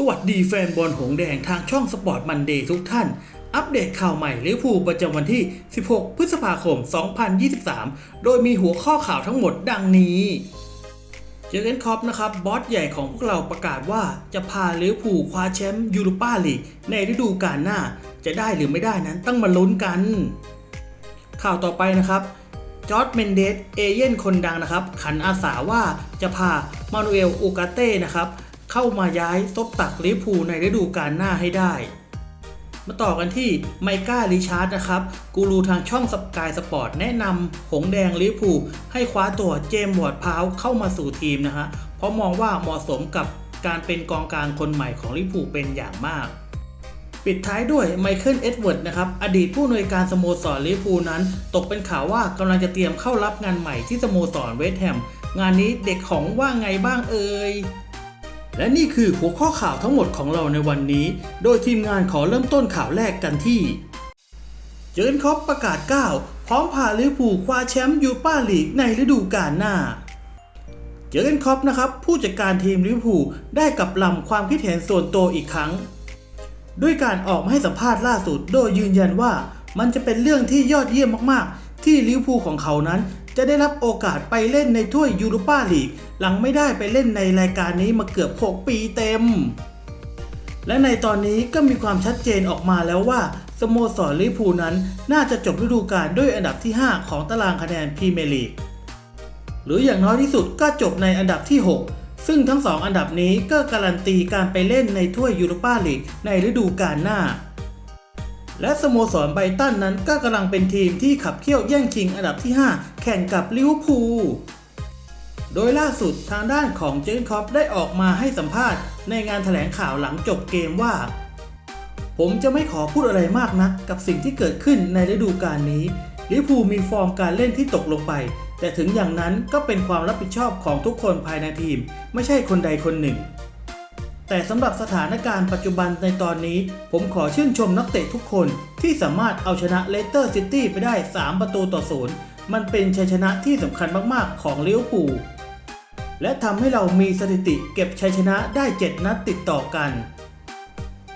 สวัสดีแฟนบอลหงแดงทางช่องสปอร์ตมันเดย์ทุกท่าน อัปเดตข่าวใหม่ลิเวอร์พูลประจำวันที่ 16 พฤษภาคม 2023 โดยมีหัวข้อข่าวทั้งหมดดังนี้ เจอร์เกนคอปนะครับ บอสใหญ่ของพวกเราประกาศว่าจะพาลิเวอร์พูลคว้าแชมป์ยูโรปาลีกในฤดูกาลหน้า จะได้หรือไม่ได้นั้นต้องมาลุ้นกัน ข่าวต่อไปนะครับจอร์ดเมนเดสเอเย่นคนดังนะครับ ขันอาสาว่าจะพามานูเอลอูกาเต้นะครับ เข้ามาย้ายซบตักลิพูในฤดูกาลหน้าให้ได้ มาต่อกันที่ไมก้าริชาร์ดนะครับ กูรูทางช่องสกายสปอร์ตแนะนำหงแดงลิพูให้คว้าตัวเจมส์วอร์ดพาวเข้ามาสู่ทีมนะฮะ เพราะมองว่าเหมาะสมกับการเป็นกองกลางคนใหม่ของลิพูเป็นอย่างมากปิดท้ายด้วยไมเคิล เอ็ดเวิร์ดนะครับ อดีตผู้อำนวยการสโมสรลิเวอร์พูลนั้น ตกเป็นข่าวว่ากำลังจะเตรียมเข้ารับงานใหม่ที่สโมสรเวสต์แฮม งานนี้เด็กของว่าไงบ้างเอ่ย และนี่คือหัวข้อข่าวทั้งหมดของเราในวันนี้ โดยทีมงานขอเริ่มต้นข่าวแรกกันที่เจอร์นคอปประกาศก้าวพร้อมพาลิเวอร์พูลคว้าแชมป์ยูโรปาลีกในฤดูกาลหน้า เจอร์เกนคอปนะครับ ผู้จัดการทีมลิเวอร์พูลได้กลับลำความคิดเห็นส่วนตัวอีกครั้ง ด้วยการออกมาให้สัมภาษณ์ล่าสุดโดยยืนยันว่า มันจะเป็นเรื่องที่ยอดเยี่ยมมากๆ ที่ลิเวอร์พูลของเขานั้น จะได้รับโอกาสไปเล่นในถ้วยยูโรปาลีก หลังไม่ได้ไปเล่นในรายการนี้มาเกือบ 6 ปีเต็ม และในตอนนี้ก็มีความชัดเจนออกมาแล้วว่า สโมสรลิพูนั้นน่าจะจบฤดูกาลด้วยอันดับที่ 5 ของตารางคะแนนพรีเมียร์ลีก หรืออย่างน้อยที่สุดก็จบในอันดับที่ 6ซึ่งทั้ง2อันดับนี้ก็การันตีการไปเล่นในถ้วยยูโรปาลีกในฤดูกาลหน้า และสโมสรไบตันนั้นก็กำลังเป็นทีมที่ขับเคี่ยวแย่งชิงอันดับที่ 5 แข่งกับลิเวอร์พูลโดยล่าสุดทางด้านของเจนคอปได้ออกมาให้สัมภาษณ์ ในงานแถลงข่าวหลังจบเกมว่า ผมจะไม่ขอพูดอะไรมากนะกับสิ่งที่เกิดขึ้นในฤดูกาลนี้ลิเวอร์พูลมีฟอร์มการเล่นที่ตกลงไป แต่ถึงอย่างนั้นก็เป็นความรับผิดชอบของทุกคนภายในทีม ไม่ใช่คนใดคนหนึ่ง แต่สำหรับสถานการณ์ปัจจุบันในตอนนี้ ผมขอชื่นชมนักเตะทุกคนที่สามารถเอาชนะเลสเตอร์ซิตี้ไปได้ 3 ประตูต่อศูนย์มันเป็นชัยชนะที่สำคัญมากๆของลิเวอร์พูลและทำให้เรามีสถิติเก็บชัยชนะได้ 7 นัดติดต่อกัน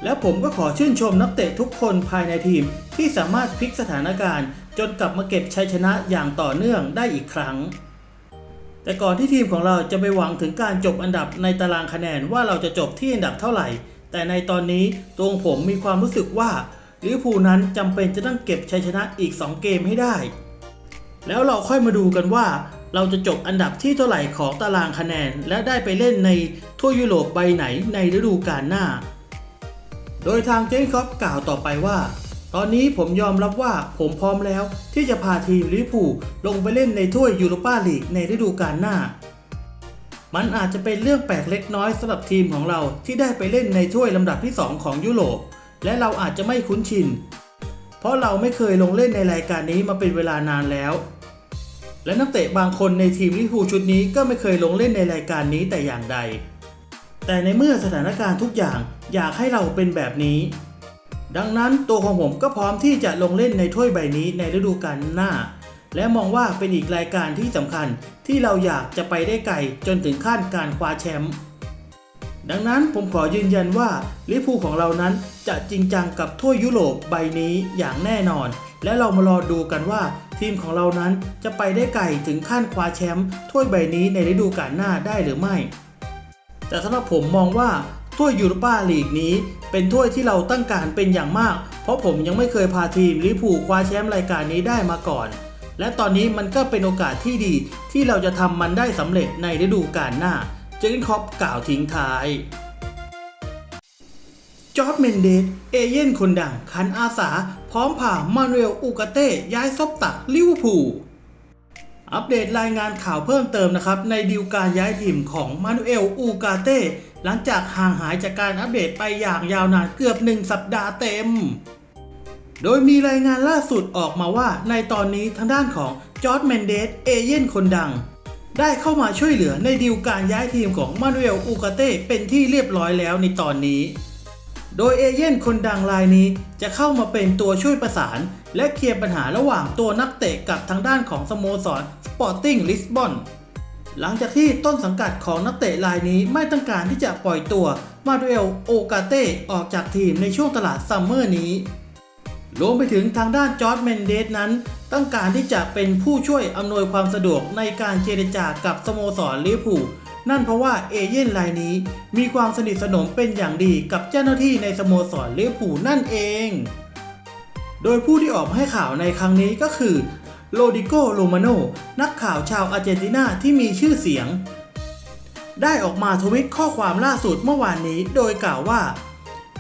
และผมก็ขอชื่นชมนักเตะทุกคนภายในทีมที่สามารถพลิกสถานการณ์ จนกลับมาเก็บชัยชนะอย่างต่อเนื่องได้อีกครั้ง แต่ก่อนที่ทีมของเราจะไปหวังถึงการจบอันดับในตารางคะแนนว่าเราจะจบที่อันดับเท่าไหร่ แต่ในตอนนี้ตัวผมมีความรู้สึกว่าลิเวอร์พูลนั้นจำเป็นจะต้องเก็บชัยชนะอีก 2 เกมให้ได้ แล้วเราค่อยมาดูกันว่า เราจะจบอันดับที่เท่าไหร่ของตารางคะแนน และได้ไปเล่นในทั่วยุโรปใบไหนในฤดูกาลหน้า โดยทางเจนคอปกล่าวต่อไปว่า ตอนนี้ผมยอมรับว่าผมพร้อมแล้วที่จะพาทีมลิเวอร์พูลลงไปเล่นในถ้วยยูโรปาลีกในฤดูกาลหน้า มันอาจจะเป็นเรื่องแปลกเล็กน้อยสำหรับทีมของเราที่ได้ไปเล่นในถ้วยลำดับที่ 2 ของยุโรป และเราอาจจะไม่คุ้นชิน เพราะเราไม่เคยลงเล่นในรายการนี้มาเป็นเวลานานแล้ว และนักเตะบางคนในทีมลิเวอร์พูลชุดนี้ก็ไม่เคยลงเล่นในรายการนี้แต่อย่างใด แต่ในเมื่อสถานการณ์ทุกอย่างอยากให้เราเป็นแบบนี้ ดังนั้นตัวของผมก็พร้อมที่จะลงเล่นในถ้วยใบนี้ในฤดูกาลหน้า และมองว่าเป็นอีกรายการที่สำคัญที่เราอยากจะไปได้ไกลจนถึงขั้นการคว้าแชมป์ดังนั้นผมขอยืนยันว่าลิเวอร์พูลของเรานั้นจะจริงจังกับถ้วยยุโรปใบนี้อย่างแน่นอน และเรามารอดูกันว่า ทีมของเรานั้นจะไปได้ไกลถึงขั้นคว้าแชมป์ถ้วยใบนี้ในฤดูกาลหน้าได้หรือไม่ แต่สำหรับผมมองว่า ถ้วยยูโรปาลีกนี้ เป็นถ้วยที่เราตั้งการเป็นอย่างมาก เพราะผมยังไม่เคยพาทีมลิพูคว้าแชมป์รายการนี้ได้มาก่อน และตอนนี้มันก็เป็นโอกาสที่ดีที่เราจะทำมันได้สำเร็จในฤดูกาลหน้า เจนคอปกล่าวทิ้งท้ายจอร์ดเมนเดสเอเย่นคนดังคันอาสา พร้อมผ่ามานูเอลอูกาเต้ย้ายซบตักลิเวอร์พูลอัปเดตรายงานข่าวเพิ่มเติมนะครับ ในดีลการย้ายทีมของมานูเอลอูกาเต้ หลังจากห่างหายจากการอัปเดตไปอย่างยาวนานเกือบ 1 สัปดาห์เต็ม โดยมีรายงานล่าสุดออกมาว่าในตอนนี้ทางด้านของจอร์ดแมนเดสเอเย่นคนดัง ได้เข้ามาช่วยเหลือในดีลการย้ายทีมของมานูเอลอูกาเต้เป็นที่เรียบร้อยแล้วในตอนนี้ โดยเอเย่นคนดังรายนี้จะเข้ามาเป็นตัวช่วยประสาน และเคลียร์ปัญหาระหว่างตัวนักเตะกับทางด้านของสโมสรสปอร์ติ้งลิสบอน หลังจากที่ต้นสังกัดของนักเตะรายนี้ไม่ต้องการที่จะปล่อยตัวมาดูเอลโอกาเต้ออกจากทีมในช่วงตลาดซัมเมอร์นี้ รวมไปถึงทางด้านจอร์ดเมนเดสนั้น ต้องการที่จะเป็นผู้ช่วยอำนวยความสะดวกในการเจรจากับสโมสรลิเวอร์พูลนั่นเพราะว่าเอเย่นรายนี้มีความสนิทสนมเป็นอย่างดีกับเจ้าหน้าที่ในสโมสรลิเวอร์พูลนั่นเอง โดยผู้ที่ออกให้ข่าวในครั้งนี้ก็คือ โรดิโกโรมาโนนักข่าวชาวอาร์เจนตินาที่มีชื่อเสียง ได้ออกมาทวิตข้อความล่าสุดเมื่อวานนี้โดยกล่าวว่า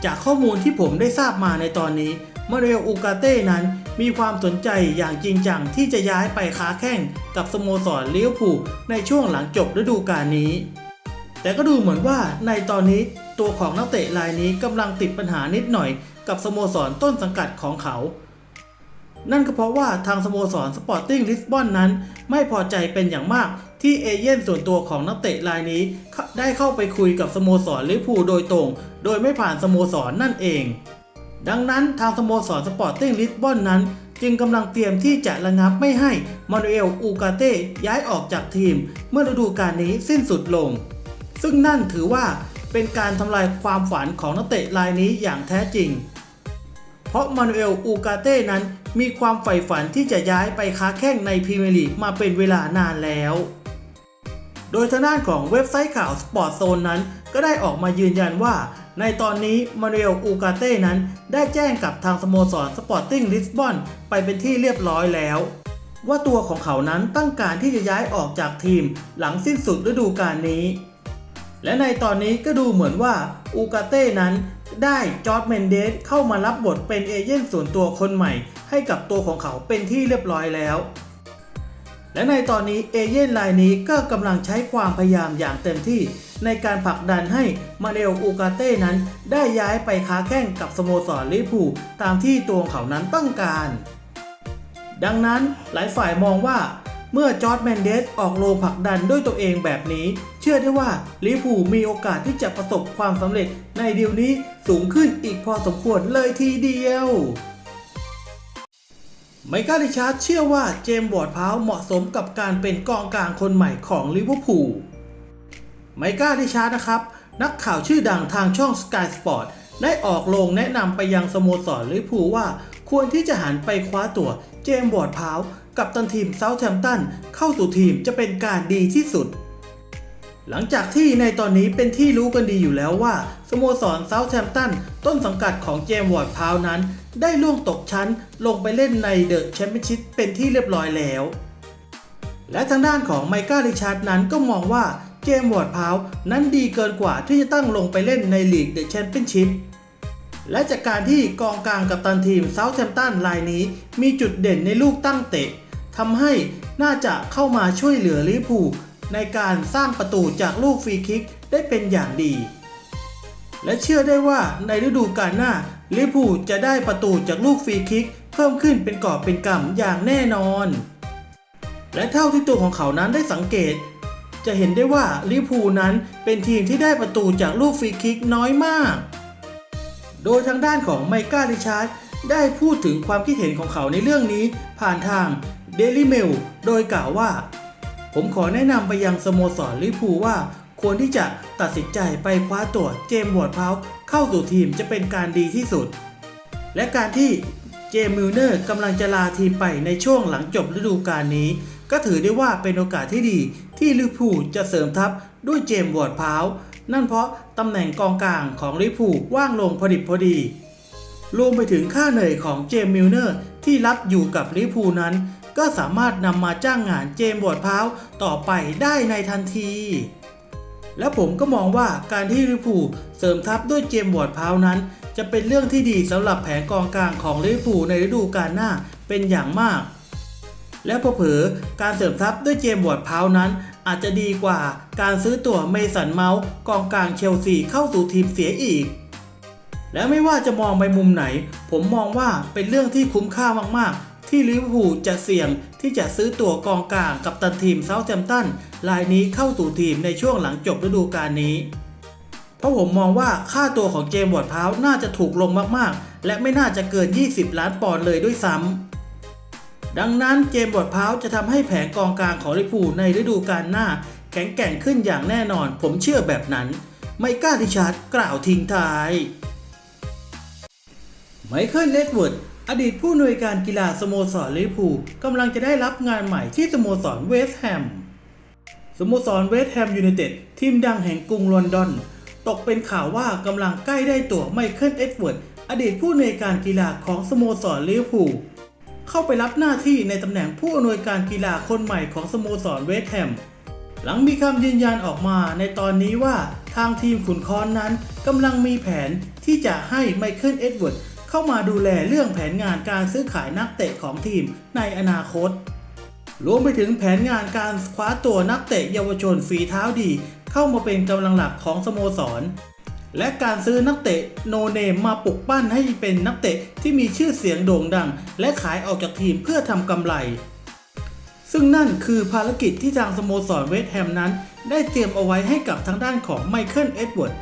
จากข้อมูลที่ผมได้ทราบมาในตอนนี้มาเรลอูกาเต้นั้นมีความสนใจอย่างจริงจังที่จะย้ายไปค้าแข่งกับสโมสรลิเวอร์พูลในช่วงหลังจบฤดูกาลนี้ แต่ก็ดูเหมือนว่าในตอนนี้ตัวของนักเตะรายนี้กำลังติดปัญหานิดหน่อยกับสโมสรต้นสังกัดของเขา นั่นก็เพราะว่าทางสโมสรสปอร์ติ้งลิสบอนนั้น ไม่พอใจเป็นอย่างมากที่เอเย่นส่วนตัวของนักเตะรายนี้ ได้เข้าไปคุยกับสโมสรลิเวอร์พูลโดยตรง โดยไม่ผ่านสโมสรนั่นเอง ดังนั้นทางสโมสรสปอร์ติ้งลิสบอนนั้น จึงกำลังเตรียมที่จะระงับไม่ให้มานูเอลอูกาเต้ย้ายออกจากทีม เมื่อฤดูกาลนี้สิ้นสุดลง ซึ่งนั่นถือว่าเป็นการทำลายความฝันของนักเตะรายนี้อย่างแท้จริง เพราะมานูเอลอูกาเต้นั้นมีความใฝ่ฝันที่จะย้ายไปค้าแข่งในพรีเมียร์ลีกมาเป็นเวลานานแล้ว โดยทางด้านของเว็บไซต์ข่าวสปอร์ตโซนนั้น ก็ได้ออกมายืนยันว่า ในตอนนี้มานูเอลอูกาเต้นั้น ได้แจ้งกับทางสโมสรสปอร์ติ้งลิสบอนไปเป็นที่เรียบร้อยแล้วว่าตัวของเขานั้นต้องการที่จะย้ายออกจากทีมหลังสิ้นสุดฤดูกาลนี้ และในตอนนี้ก็ดูเหมือนว่าอูกาเต้นั้น ได้จอร์ดเมนเดสเข้ามารับบทเป็นเอเย่นส่วนตัวคนใหม่ ให้กับตัวของเขาเป็นที่เรียบร้อยแล้ว และในตอนนี้เอเย่นรายนี้ก็กำลังใช้ความพยายามอย่างเต็มที่ในการผลักดันให้มาเรลอูกาเต้นั้น ได้ย้ายไปค้าแข่งกับสโมสรลิเวอร์พูตามที่ตัวเขานั้นต้องการ ดังนั้นหลายฝ่ายมองว่าเมื่อจอร์ดแมนเดสออกโรงผลักดันด้วยตัวเองแบบนี้ เชื่อได้ว่าลิเวอร์พูลมีโอกาสที่จะประสบความสำเร็จในดีลนี้สูงขึ้นอีกพอสมควรเลยทีเดียวไมเคิลริชาร์ดเชื่อว่าเจมส์บอร์ดพาวเหมาะสมกับการเป็นกองกลางคนใหม่ของลิเวอร์พูลไมเคิลริชาร์ดนะครับ นักข่าวชื่อดังทางช่อง Sky Sport ได้ออกโรงแนะนำไปยังสโมสรลิเวอร์พูลว่า ควรที่จะหันไปคว้าตัวเจมส์บอร์ดพาวกับตันทีมเซาท์แฮมป์ตันเข้าสู่ทีมจะเป็นการดีที่สุด หลังจากที่ในตอนนี้เป็นที่รู้กันดีอยู่แล้วว่า สโมสรเซาท์แฮมป์ตันต้นสังกัดของเจมส์วอร์ดพาวนั้น ได้ล่วงตกชั้นลงไปเล่นในเดอะแชมเปี้ยนชิพเป็นที่เรียบร้อยแล้ว และทางด้านของไมเคิลริชาร์ดนั้นก็มองว่าเจมส์วอร์ดพาวนั้นดีเกินกว่าที่จะตั้งลงไปเล่นในลีกเดอะแชมเปี้ยนชิพและจากการที่กองกลางกับตันทีมเซาท์แฮมป์ตันรายนี้ มีจุดเด่นในลูกตั้งเตะทำให้น่าจะเข้ามาช่วยเหลือลิเวอร์พูล ในการสร้างประตูจากลูกฟรีคิกได้เป็นอย่างดี และเชื่อได้ว่าในฤดูกาลหน้าลิเวอร์พูจะได้ประตูจากลูกฟรีคิก เพิ่มขึ้นเป็นกอบเป็นกำอย่างแน่นอน และเท่าที่ตัวของเขานั้นได้สังเกต จะเห็นได้ว่าลิเวอร์พูนั้นเป็นทีมที่ได้ประตูจากลูกฟรีคิกน้อยมาก โดยทางด้านของไมก้าริชาร์ดได้พูดถึงความคิดเห็นของเขาในเรื่องนี้ผ่านทาง Daily Mail โดยกล่าวว่า ผมขอแนะนำไปยังสโมสรลิพูว่า ควรที่จะตัดสินใจไปคว้าตัวเจมส์วอร์ดพาวเข้าสู่ทีมจะเป็นการดีที่สุด และการที่เจมส์มิลเนอร์กำลังจะลาทีมไปในช่วงหลังจบฤดูกาลนี้ ก็ถือได้ว่าเป็นโอกาสที่ดีที่ลิพูจะเสริมทัพด้วยเจมส์วอร์ดพาวนั่นเพราะตำแหน่งกองกลางของลิพูว่างลงพอดิบพอดีรวมไปถึงค่าเหนื่อยของเจมส์มิลเนอร์ที่รับอยู่กับลิพูนั้น ก็สามารถนำมาจ้างงานเจมบอดพาวต่อไปได้ในทันที และผมก็มองว่าการที่ลิเวอร์พูเสริมทัพด้วยเจมบอดพาวนั้น จะเป็นเรื่องที่ดีสำหรับแผนกองกลางของลิเวอร์พูในฤดูกาลหน้าเป็นอย่างมาก และเผลอการเสริมทัพด้วยเจมบอดพาวนั้น อาจจะดีกว่าการซื้อตั๋วเมสันเมาส์กองกลางเชลซีเข้าสู่ทีมเสียอีกและไม่ว่าจะมองไปมุมไหน ผมมองว่าเป็นเรื่องที่คุ้มค่ามากๆ ที่ลิเวอร์พูลจะเสี่ยงที่จะซื้อตัวกองกลางกับตันทีมเซาท์แฮมป์ตันรายนี้เข้าสู่ทีมในช่วงหลังจบฤดูกาลนี้ เพราะผมมองว่าค่าตัวของเจมส์วอร์ดพาวน์น่าจะถูกลงมากๆ และไม่น่าจะเกิน 20 ล้านปอนด์เลยด้วยซ้ำดังนั้นเจมส์บอร์ดพาวน์จะทำให้แผงกองกลางของลิเวอร์พูลในฤดูกาลหน้า แข็งแกร่งขึ้นอย่างแน่นอน ผมเชื่อแบบนั้น ไมก้าดิชาร์ดกล่าวทิ้งท้ายไมเคิลเน็ตเวิร์ด อดีตผู้อำนวยการกีฬาสโมสรลิเวอร์พูลกำลังจะได้รับงานใหม่ที่สโมสรเวสต์แฮม สโมสรเวสต์แฮมยูไนเต็ดทีมดังแห่งกรุงลอนดอน ตกเป็นข่าวว่ากำลังใกล้ได้ตัวไมเคิลเอ็ดเวิร์ดอดีตผู้อำนวยการกีฬาของสโมสรลิเวอร์พูลเข้าไปรับหน้าที่ในตำแหน่งผู้อำนวยการกีฬาคนใหม่ของสโมสรเวสต์แฮมหลังมีคำยืนยันออกมาในตอนนี้ว่าทางทีมขุนค้อนนั้นกำลังมีแผนที่จะให้ไมเคิลเอ็ดเวิร์ด เข้ามาดูแลเรื่องแผนงานการซื้อขายนักเตะของทีมในอนาคต รวมไปถึงแผนงานการคว้าตัวนักเตะเยาวชนฝีเท้าดี เข้ามาเป็นกำลังหลักของสโมสร และการซื้อนักเตะโนเนมมาปลุกปั้นให้เป็นนักเตะที่มีชื่อเสียงโด่งดัง และขายออกจากทีมเพื่อทำกำไร ซึ่งนั่นคือภารกิจที่ทางสโมสรเวสต์แฮมนั้น ได้เตรียมเอาไว้ให้กับทางด้านของไมเคิลเอ็ดเวิร์ด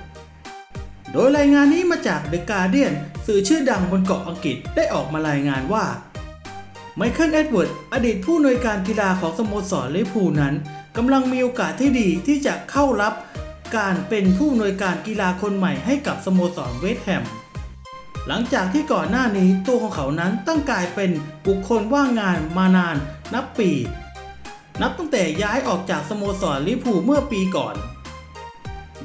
โดยรายงานนี้มาจาก The Guardian สื่อชื่อดังบนเกาะอังกฤษได้ออกมารายงานว่าไมเคิลเอ็ดเวิร์ดอดีตผู้อำนวยการกีฬาของสโมสรลิเวอร์พูลนั้นกำลังมีโอกาสที่ดีที่จะเข้ารับการเป็นผู้อำนวยการกีฬาคนใหม่ให้กับสโมสรเวสต์แฮมหลังจากที่ก่อนหน้านี้ตัวของเขานั้นตั้งกายเป็นบุคคลว่างงานมานานนับปี นับตั้งแต่ย้ายออกจากสโมสรลิเวอร์พูลเมื่อปีก่อน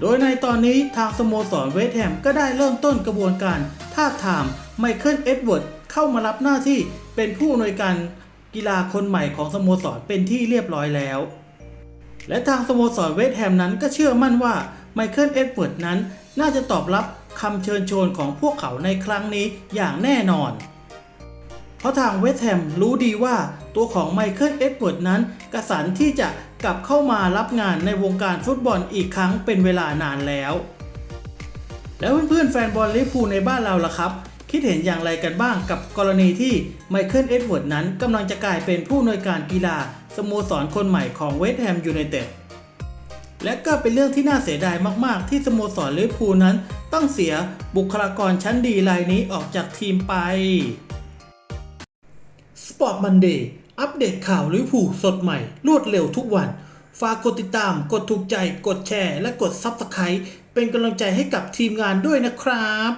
โดยในตอนนี้ทางสโมสรเวสต์แฮมก็ได้เริ่มต้นกระบวนการท้าบทามไมเคิลเอ็ดเวิร์ดเข้ามารับหน้าที่เป็นผู้อำนวยการกีฬาคนใหม่ของสโมสรเป็นที่เรียบร้อยแล้ว และทางสโมสรเวสต์แฮมนั้นก็เชื่อมั่นว่าไมเคิลเอ็ดเวิร์ดนั้น น่าจะตอบรับคำเชิญชวนของพวกเขาในครั้งนี้อย่างแน่นอน เพราะทางเวสต์แฮมรู้ดีว่าตัวของไมเคิลเอ็ดเวิร์ดนั้นกระสันที่จะ กลับเข้ามารับงานในวงการฟุตบอลอีกครั้งเป็นเวลานานแล้ว แล้วเพื่อนๆแฟนบอลลิเวอร์พูลในบ้านเราล่ะครับ คิดเห็นอย่างไรกันบ้างกับกรณีที่ไมเคิลเอ็ดเวิร์ดนั้นกำลังจะกลายเป็นผู้อำนวยการกีฬาสโมสรคนใหม่ของเวสต์แฮมยูไนเต็ดและก็เป็นเรื่องที่น่าเสียดายมาก ๆ ที่สโมสรลิเวอร์พูลนั้น ต้องเสียบุคลากรชั้นดีรายนี้ออกจากทีมไป Sport Monday อั อัปเดตข่าวลิเวอร์พูลสดใหม่ รวดเร็วทุกวัน ฝากกดติดตาม กดถูกใจ กดแชร์ และกด Subscribe เป็นกำลังใจให้กับทีมงานด้วยนะครับ